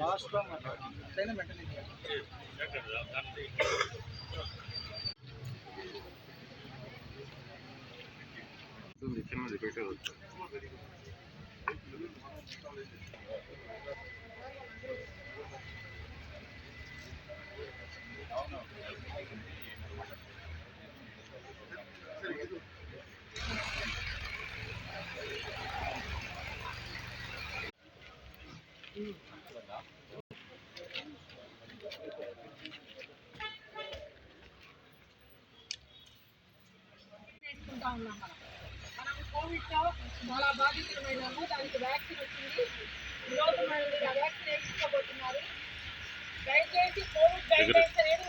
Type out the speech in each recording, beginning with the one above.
లాస్ట్లో మాట్లాడాలి వెంటనే చేసుకుంటా ఉన్నాం మనం మనం కోవిడ్తో చాలా బాధితులమైనాము దానికి వ్యాక్సిన్ వచ్చింది ఈరోజు మనల్ని ఆ వ్యాక్సిన్ వేసుకోబోతున్నారు దయచేసి కోవిడ్ గైడ్ లైన్స్ అనేది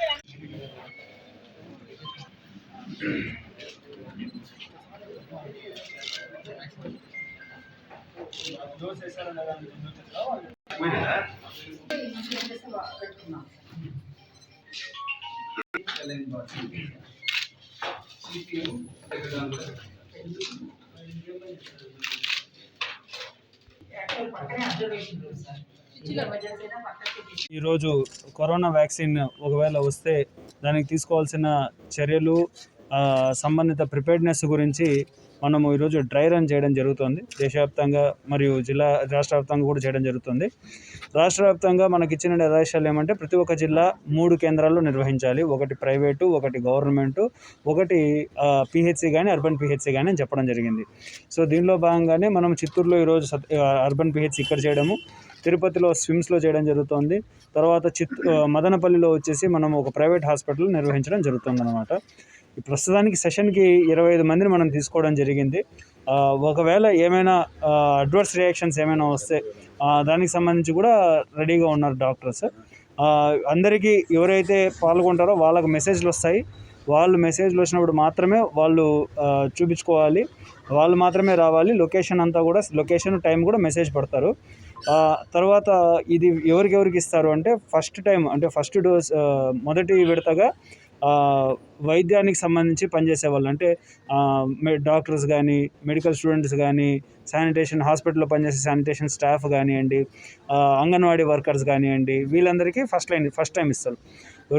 ఈరోజు కరోనా వ్యాక్సిన్ ఒకవేళ వస్తే దానికి తీసుకోవాల్సిన చర్యలు సంబంధిత ప్రిపేర్డ్నెస్ గురించి మనము ఈరోజు డ్రై రన్ చేయడం జరుగుతుంది. దేశవ్యాప్తంగా మరియు జిల్లా రాష్ట్ర వ్యాప్తంగా కూడా చేయడం జరుగుతుంది. రాష్ట్ర వ్యాప్తంగా మనకి ఇచ్చిన నిర్దేశాలు ఏమంటే ప్రతి ఒక్క జిల్లా మూడు కేంద్రాల్లో నిర్వహించాలి. ఒకటి ప్రైవేటు ఒకటి గవర్నమెంటు ఒకటి పిహెచ్సి కానీ అర్బన్ పిహెచ్సి కానీ అని చెప్పడం జరిగింది. సో దీనిలో భాగంగానే మనం చిత్తూరులో ఈరోజు సత్ అర్బన్ పిహెచ్సి ఇక్కడ చేయడము తిరుపతిలో స్విమ్స్లో చేయడం జరుగుతుంది. తర్వాత చిత్ మదనపల్లిలో వచ్చేసి మనం ఒక ప్రైవేట్ హాస్పిటల్ నిర్వహించడం జరుగుతుంది అనమాట ప్రస్తుతానికి సెషన్కి ఇరవై ఐదు మందిని మనం తీసుకోవడం జరిగింది. ఒకవేళ ఏమైనా అడ్వర్స్ రియాక్షన్స్ ఏమైనా వస్తే దానికి సంబంధించి కూడా రెడీగా ఉన్నారు డాక్టర్స్. అందరికీ ఎవరైతే పాల్గొంటారో వాళ్ళకు మెసేజ్లు వస్తాయి. వాళ్ళు మెసేజ్లు వచ్చినప్పుడు మాత్రమే వాళ్ళు చూపించుకోవాలి. వాళ్ళు మాత్రమే రావాలి. లొకేషన్ అంతా కూడా లొకేషన్ టైం కూడా మెసేజ్ పడతారు. తర్వాత ఇది ఎవరికెవరికి ఇస్తారు అంటే ఫస్ట్ టైం అంటే ఫస్ట్ డోస్ మొదటి విడతగా వైద్యానికి సంబంధించి పనిచేసే వాళ్ళు అంటే డాక్టర్స్ కానీ మెడికల్ స్టూడెంట్స్ కానీ శానిటేషన్ హాస్పిటల్లో పనిచేసే శానిటేషన్ స్టాఫ్ కానివ్వండి అంగన్వాడీ వర్కర్స్ కానివ్వండి వీళ్ళందరికీ ఫస్ట్ లైన్ ఫస్ట్ టైం ఇస్తారు.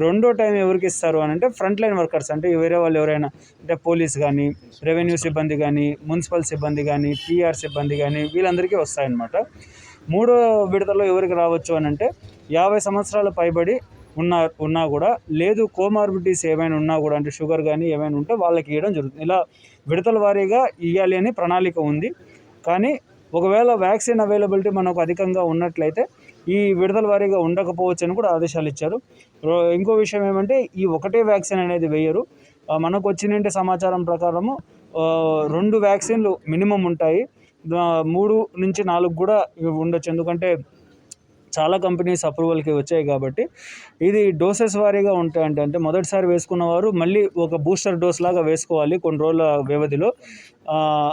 రెండో టైం ఎవరికి ఇస్తారు అని అంటే ఫ్రంట్ లైన్ వర్కర్స్. అంటే వేరే వాళ్ళు ఎవరైనా అంటే పోలీస్ కానీ రెవెన్యూ సిబ్బంది కానీ మున్సిపల్ సిబ్బంది కానీ పిఆర్ సిబ్బంది కానీ వీళ్ళందరికీ వస్తాయన్నమాట. మూడో విడతలో ఎవరికి రావచ్చు అని అంటే యాభై సంవత్సరాలు పైబడి ఉన్నా ఉన్నా కూడా లేదు కోమార్బిడిటీస్ ఏమైనా ఉన్నా కూడా అంటే షుగర్ కానీ ఏమైనా ఉంటే వాళ్ళకి ఇవ్వడం జరుగుతుంది. ఇలా విడతల వారీగా ఇవ్వాలి అని ప్రణాళిక ఉంది. కానీ ఒకవేళ వ్యాక్సిన్ అవైలబిలిటీ మనకు అధికంగా ఉన్నట్లయితే ఈ విడుదల వారీగా ఉండకపోవచ్చు అని కూడా ఆదేశాలు ఇచ్చారు. ఇంకో విషయం ఏమంటే ఈ ఒకటే వ్యాక్సిన్ అనేది వేయరు. మనకు వచ్చినంటి సమాచారం ప్రకారము రెండు వ్యాక్సిన్లు మినిమం ఉంటాయి. మూడు నుంచి నాలుగు కూడా ఉండొచ్చు. ఎందుకంటే చాలా కంపెనీస్ అప్రూవల్కి వచ్చాయి కాబట్టి ఇది డోసెస్ వారీగా ఉంటాయంటే అంటే మొదటిసారి వేసుకున్న వారు మళ్ళీ ఒక బూస్టర్ డోస్ లాగా వేసుకోవాలి కొన్ని రోజుల వ్యవధిలో.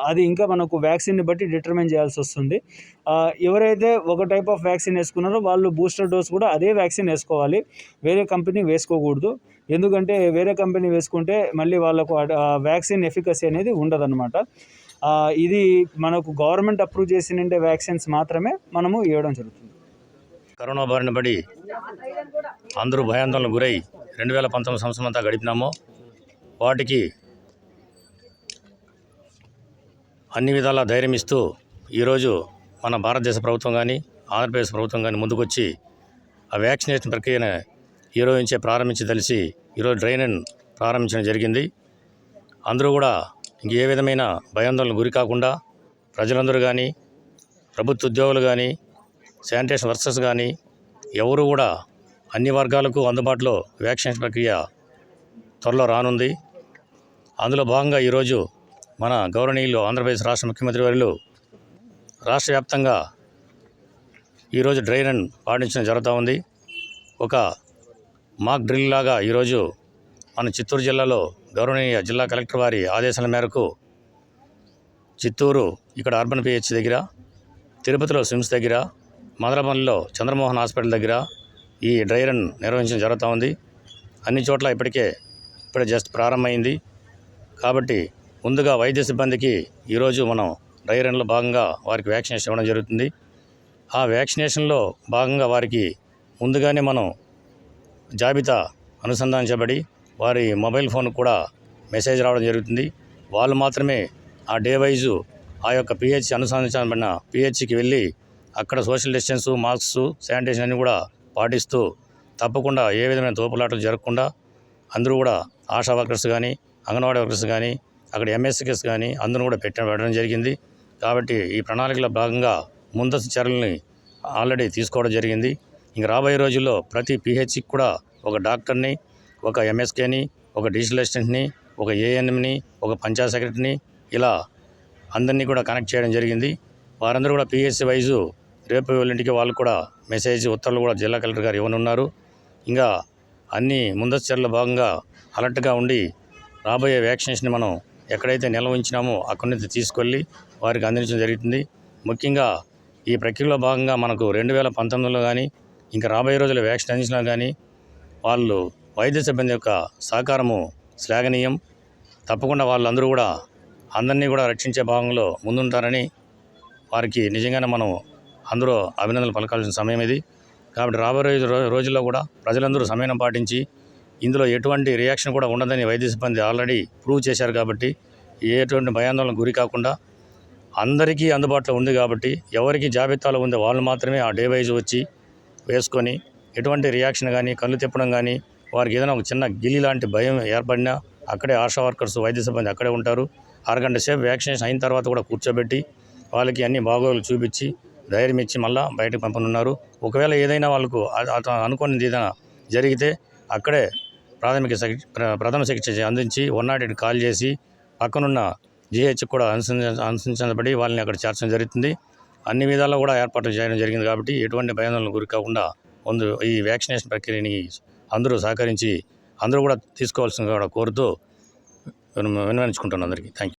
అది ఇంకా మనకు వ్యాక్సిన్ని బట్టి డిటర్మైన్ చేయాల్సి వస్తుంది. ఎవరైతే ఒక టైప్ ఆఫ్ వ్యాక్సిన్ వేసుకున్నారో వాళ్ళు బూస్టర్ డోస్ కూడా అదే వ్యాక్సిన్ వేసుకోవాలి. వేరే కంపెనీ వేసుకోకూడదు. ఎందుకంటే వేరే కంపెనీ వేసుకుంటే మళ్ళీ వాళ్ళకు వ్యాక్సిన్ ఎఫికసీ అనేది ఉండదన్నమాట. ఇది మనకు గవర్నమెంట్ అప్రూవ్ చేసిన వ్యాక్సిన్స్ మాత్రమే మనము ఇవ్వడం జరుగుతుంది. కరోనా బారిన పడి అందరూ భయాందోళనకు గురై రెండు వేల పంతొమ్మిది సంవత్సరం అంతా గడిపినామో వాటికి అన్ని విధాలా ధైర్యం ఇస్తూ ఈరోజు మన భారతదేశ ప్రభుత్వం కానీ ఆంధ్రప్రదేశ్ ప్రభుత్వం కానీ ముందుకొచ్చి ఆ వ్యాక్సినేషన్ ప్రక్రియను ఈరోజు నుంచే ప్రారంభించి తెలిసి ఈరోజు డ్రైన్ ప్రారంభించడం జరిగింది. అందరూ కూడా ఇంక ఏ విధమైన భయాందోళనకు గురి కాకుండా ప్రజలందరూ కానీ ప్రభుత్వ ఉద్యోగులు కానీ శానిటేషన్ వర్సెస్ కానీ ఎవరు కూడా అన్ని వర్గాలకు అందుబాటులో వ్యాక్సినేషన్ ప్రక్రియ త్వరలో రానుంది. అందులో భాగంగా ఈరోజు మన గౌరవనీయులు ఆంధ్రప్రదేశ్ రాష్ట్ర ముఖ్యమంత్రి వర్యులు రాష్ట్ర వ్యాప్తంగా ఈరోజు డ్రై రన్ పాటించడం జరుగుతూ ఉంది. ఒక మాక్ డ్రిల్ లాగా ఈరోజు మన చిత్తూరు జిల్లాలో గౌరవనీయ జిల్లా కలెక్టర్ వారి ఆదేశాల మేరకు చిత్తూరు ఇక్కడ అర్బన్ పిహెచ్ దగ్గర తిరుపతిలో స్విమ్స్ దగ్గర మదనపల్లిలో చంద్రమోహన్ హాస్పిటల్ దగ్గర ఈ డ్రై రన్ నిర్వహించడం జరుగుతూ ఉంది. అన్ని చోట్ల ఇప్పటికే ఇప్పుడే జస్ట్ ప్రారంభమైంది. కాబట్టి ముందుగా వైద్య సిబ్బందికి ఈరోజు మనం డ్రై రన్లో భాగంగా వారికి వ్యాక్సినేషన్ ఇవ్వడం జరుగుతుంది. ఆ వ్యాక్సినేషన్లో భాగంగా వారికి ముందుగానే మనం జాబితా అనుసంధానించబడి వారి మొబైల్ ఫోన్ కూడా మెసేజ్ రావడం జరుగుతుంది. వాళ్ళు మాత్రమే ఆ డే వైజు ఆ యొక్క పిహెచ్ అనుసంధానించబడిన పిహెచ్కి వెళ్ళి అక్కడ సోషల్ డిస్టెన్స్ మాస్క్స్ శానిటేషన్ అన్ని కూడా పాటిస్తూ తప్పకుండా ఏ విధమైన తోపులాటలు జరగకుండా అందరూ కూడా ఆశా వర్కర్స్ కానీ అంగన్వాడీ వర్కర్స్ కానీ అక్కడ ఎంఎస్సికెస్ కానీ అందరూ కూడా పెట్ట పెట్టడం జరిగింది. కాబట్టి ఈ ప్రణాళికలో భాగంగా ముందస్తు చర్యల్ని ఆల్రెడీ తీసుకోవడం జరిగింది. ఇంక రాబోయే రోజుల్లో ప్రతి పిహెచ్కి కూడా ఒక డాక్టర్ని ఒక ఎంఎస్కేని ఒక డిజిటల్ అసిస్టెంట్ని ఒక ఏఎన్ఎంని ఒక పంచాయత్ సెక్రటరీని ఇలా అందరినీ కూడా కనెక్ట్ చేయడం జరిగింది. వారందరూ కూడా పిహెచ్సి వైజు రేపు వాళ్ళింటికి వాళ్ళు కూడా మెసేజ్ ఉత్తర్వులు కూడా జిల్లా కలెక్టర్ గారు ఇవ్వనున్నారు. ఇంకా అన్ని ముందస్తు చర్యల భాగంగా అలర్ట్గా ఉండి రాబోయే వ్యాక్సినేషన్ మనం ఎక్కడైతే నిల్వ ఉంచినామో అక్కడి నుంచి తీసుకెళ్ళి వారికి అందించడం జరుగుతుంది. ముఖ్యంగా ఈ ప్రక్రియలో భాగంగా మనకు రెండు వేల పంతొమ్మిదిలో కానీ ఇంకా రాబోయే రోజుల్లో వ్యాక్సిన్ అందించినా కానీ వాళ్ళు వైద్య సిబ్బంది యొక్క సహకారము శ్లాఘనీయం. తప్పకుండా వాళ్ళందరూ కూడా అందరినీ కూడా రక్షించే భాగంలో ముందుంటారని వారికి నిజంగానే మనం అందరూ అభినందనలు పలకాల్సిన సమయం ఇది. కాబట్టి రాబోయే రోజుల్లో కూడా ప్రజలందరూ సమయం పాటించి ఇందులో ఎటువంటి రియాక్షన్ కూడా ఉండదని వైద్య సిబ్బంది ఆల్రెడీ ప్రూవ్ చేశారు కాబట్టి ఎటువంటి భయాందోళనకు గురి కాకుండా అందరికీ అందుబాటులో ఉంది కాబట్టి ఎవరికి జాబితాలో ఉందో వాళ్ళు మాత్రమే ఆ డే వైజ్ వచ్చి వేసుకొని ఎటువంటి రియాక్షన్ కానీ కళ్ళు తిప్పడం కానీ వారికి ఏదైనా ఒక చిన్న గిలి లాంటి భయం ఏర్పడినా అక్కడే ఆశా వర్కర్స్ వైద్య సిబ్బంది అక్కడే ఉంటారు. అరగంట సేపు వ్యాక్సినేషన్ అయిన తర్వాత కూడా కూర్చోబెట్టి వాళ్ళకి అన్ని బాగోగులు చూపించి ధైర్యం ఇచ్చి మళ్ళీ బయటకు పంపనున్నారు. ఒకవేళ ఏదైనా వాళ్ళకు అ- ఏదైనా జరిగితే అక్కడే ప్రాథమిక ప్ర- ప్రథమ చికిత్స అందించి వన్ నాట్ ఎయిట్ కాల్ చేసి పక్కనున్న జిహెచ్ కూడా అనుసంధ అనుసంధించబడి వాళ్ళని అక్కడ చేర్చడం జరుగుతుంది. అన్ని విధాల్లో కూడా ఏర్పాట్లు చేయడం జరిగింది కాబట్టి ఎటువంటి భయాందోళనకు గురి కాకుండా ముందు ఈ వ్యాక్సినేషన్ ప్రక్రియని అందరూ సహకరించి అందరూ కూడా తీసుకోవాల్సింది కూడా కోరుతూ విన్నవించుకుంటున్నాను అందరికీ. Thank you